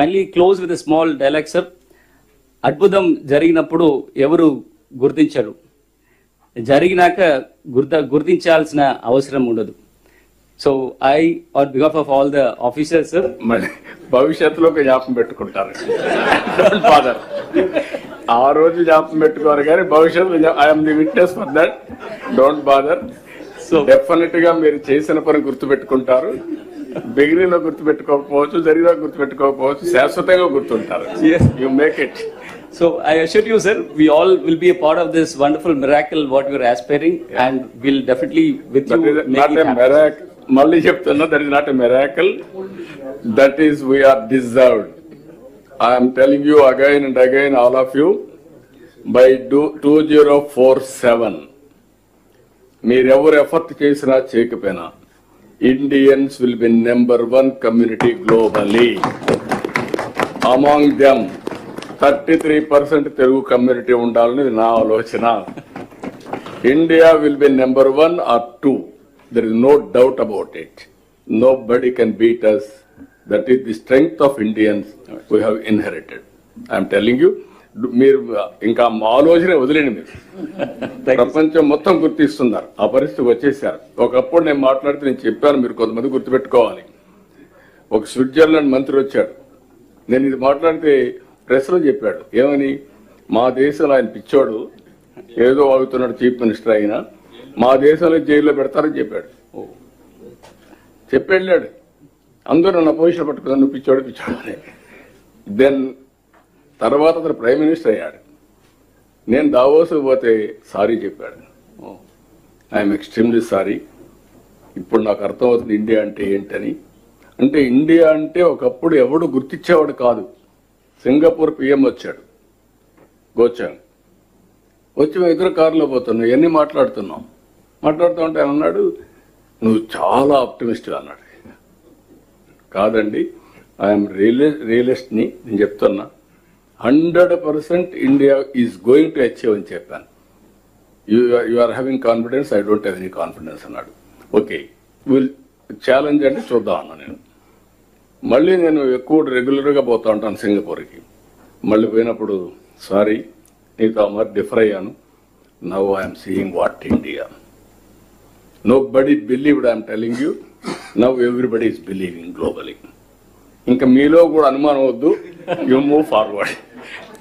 Finally close with small dialogue sir అద్భుతం జరిగినప్పుడు ఎవరు గుర్తించరు. జరిగినాక గుర్త గుర్తించాల్సిన అవసరం ఉండదు. So I on behalf of all the officers sir భవిష్యత్తులో ఒక జ్ఞాపకం పెట్టుకుంటారు. ఫాదర్ ఆ రోజు జ్ఞాపకం పెట్టుకోరు కానీ భవిష్యత్తులో I'm the witness for that don't bother డెఫినెట్గా మీరు చేసిన పని గుర్తు పెట్టుకుంటారు బిగినింగ్లో గుర్తు పెట్టుకోకపోవచ్చు జరిగిన గుర్తు పెట్టుకోకపోవచ్చు శాశ్వతంగా గుర్తుంటారు. You make it So I assure you, sir, we all will be a part of this wonderful miracle what we are aspiring, and we'll definitely with that you is make not it a happen. Miracle మళ్ళీ చెప్తున్నా that is not a miracle that is we are deserved I'm telling you again and again all of you by two zero four seven మీరెవరు effort చేసినా చేయకపోయినా Indians will be number one community globally among them thirty three percent Telugu community ఉండాలని నా ఆలోచన India will be number one or two. There is no doubt about it. Nobody can beat us. That is the strength of Indians we have inherited. I am telling you, మీరు ఇంకా ఆలోచన వదిలేండి మీరు. ప్రపంచం మొత్తం గుర్తిస్తున్నారు. ఆ పరిస్థితి వచ్చేసారు. ఒకప్పుడు నేను మాట్లాడితే నేను చెప్పాను మీరు కొంతమంది గుర్తుపెట్టుకోవాలి. ఒక స్విట్జర్లాండ్ మంత్రి వచ్చాడు. నేను ఇది మాట్లాడితే ప్రెస్లో చెప్పాడు. ఏమని? మా దేశంలో ఆయన పిచ్చోడు ఏదో వాగుతున్నాడు చీఫ్ మినిస్టర్ అయినా మా దేశంలో జైల్లో పెడతారని చెప్పాడు. చెప్పి వెళ్ళాడు. అందరూ నా పొజిషన్ పట్టుకున్నాను నువ్వు పిచ్చోడు పిచ్చోడు అని. దెన్ తర్వాత అతను ప్రైమ్ మినిస్టర్ అయ్యాడు. నేను దావోసు పోతే సారీ చెప్పాడు. I'm extremely sorry. ఇప్పుడు నాకు అర్థమవుతుంది ఇండియా అంటే ఏంటని. అంటే ఇండియా అంటే ఒకప్పుడు ఎవడు గుర్తించేవాడు కాదు. సింగపూర్ పిఎం వచ్చాడు. గోచాంగ్ వచ్చి మేము ఇద్దరు కారులో పోతున్నాం. ఇవన్నీ మాట్లాడుతున్నాం. మాట్లాడుతూ ఉంటే ఆయన అన్నాడు నువ్వు చాలా ఆప్టిమిస్ట్ అన్నాడు కాదండి ఐఎమ్ రియలి రియలిస్ట్ని నేను చెప్తున్నా. Hundred percent India is going to achieve అని చెప్పాను. You you are having confidence I don't have any confidence అన్నాడు. ఓకే విల్ ఛాలెంజ్ అంటే చూద్దాం అన్నా నేను. మళ్ళీ నేను ఎక్కువ రెగ్యులర్గా పోతా ఉంటాను సింగపూర్కి. మళ్ళీ పోయినప్పుడు సారీ నీతో మరి డిఫర్ అయ్యాను. Now I'm seeing what India nobody believed I'm telling you now everybody is believing globally ఇంకా మీలో కూడా అనుమానం వద్దు. You move forward